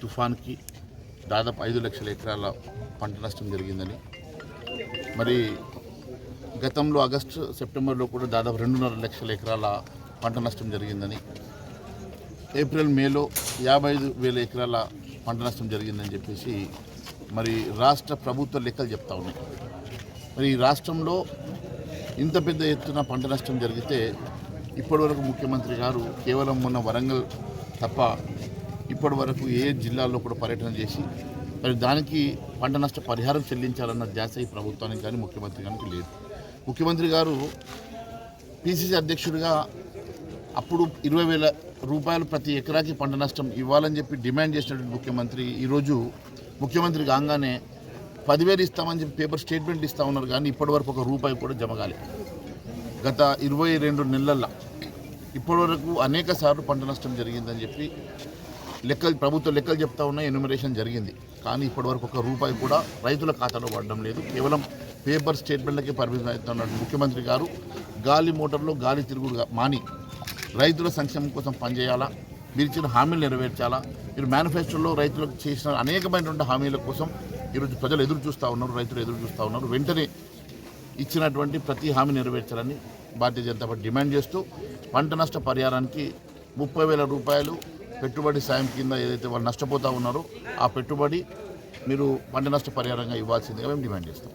తుఫాన్కి దాదాపు ఐదు లక్షల ఎకరాల పంట నష్టం జరిగిందని. మరి గతంలో ఆగస్టు సెప్టెంబర్లో కూడా దాదాపు రెండున్నర లక్షల ఎకరాల పంట నష్టం జరిగిందని. ఏప్రిల్ మేలో యాభై ఐదు వేల ఎకరాల పంట నష్టం జరిగిందని చెప్పేసి మరి రాష్ట్ర ప్రభుత్వ లెక్కలు చెప్తా ఉన్నాయి. మరి ఈ రాష్ట్రంలో ఇంత పెద్ద ఎత్తున పంట నష్టం జరిగితే ఇప్పటివరకు ముఖ్యమంత్రి గారు కేవలం మొన్న వరంగల్ తప్ప ఇప్పటి వరకు ఏ జిల్లాల్లో కూడా పర్యటన చేసి మరి దానికి పంట నష్ట పరిహారం చెల్లించాలన్న ధ్యాస ఈ ప్రభుత్వానికి కానీ ముఖ్యమంత్రి గారికి లేదు. ముఖ్యమంత్రి గారు పిసిసి అధ్యక్షుడిగా అప్పుడు ఇరవై వేల రూపాయలు ప్రతి ఎకరాకి పంట నష్టం ఇవ్వాలని చెప్పి డిమాండ్ చేసినటువంటి ముఖ్యమంత్రి ఈరోజు ముఖ్యమంత్రి కాగానే పదివేలు ఇస్తామని చెప్పి పేపర్ స్టేట్మెంట్ ఇస్తా ఉన్నారు కానీ ఇప్పటివరకు ఒక రూపాయి కూడా జమ కాలేదు గత ఇరవై రెండు నెలల్లో ఇప్పటివరకు అనేక సార్లు పంట నష్టం జరిగిందని చెప్పి లెక్కలు ప్రభుత్వ లెక్కలు చెప్తా ఉన్నాయి ఎన్యూమరేషన్ జరిగింది. కానీ ఇప్పటివరకు ఒక రూపాయి కూడా రైతుల ఖాతాలో పడడం లేదు. కేవలం పేపర్ స్టేట్మెంట్లకే పరిమితం అవుతున్నట్టు ముఖ్యమంత్రి గారు గాలి మోటార్లో గాలి తిరుగుడుగా మాని రైతుల సంక్షేమం కోసం పనిచేయాలా? మీరు ఇచ్చిన హామీలు నెరవేర్చాలా? మీరు మేనిఫెస్టోలో రైతులకు చేసిన అనేకమైనటువంటి హామీల కోసం ఈరోజు ప్రజలు ఎదురు చూస్తూ ఉన్నారు రైతులు ఎదురు చూస్తూ ఉన్నారు. వెంటనే ఇచ్చినటువంటి ప్రతి హామీ నెరవేర్చాలని భారతీయ జనతా పార్టీ డిమాండ్ చేస్తూ పంట నష్ట పరిహారానికి ముప్పై వేల రూపాయలు పెట్టుబడి సాయం కింద ఏదైతే వాళ్ళు నష్టపోతూ ఉన్నారో ఆ పెట్టుబడి మీరు పంట నష్ట పరిహారంగా ఇవ్వాల్సిందిగా మేము డిమాండ్ చేస్తాం.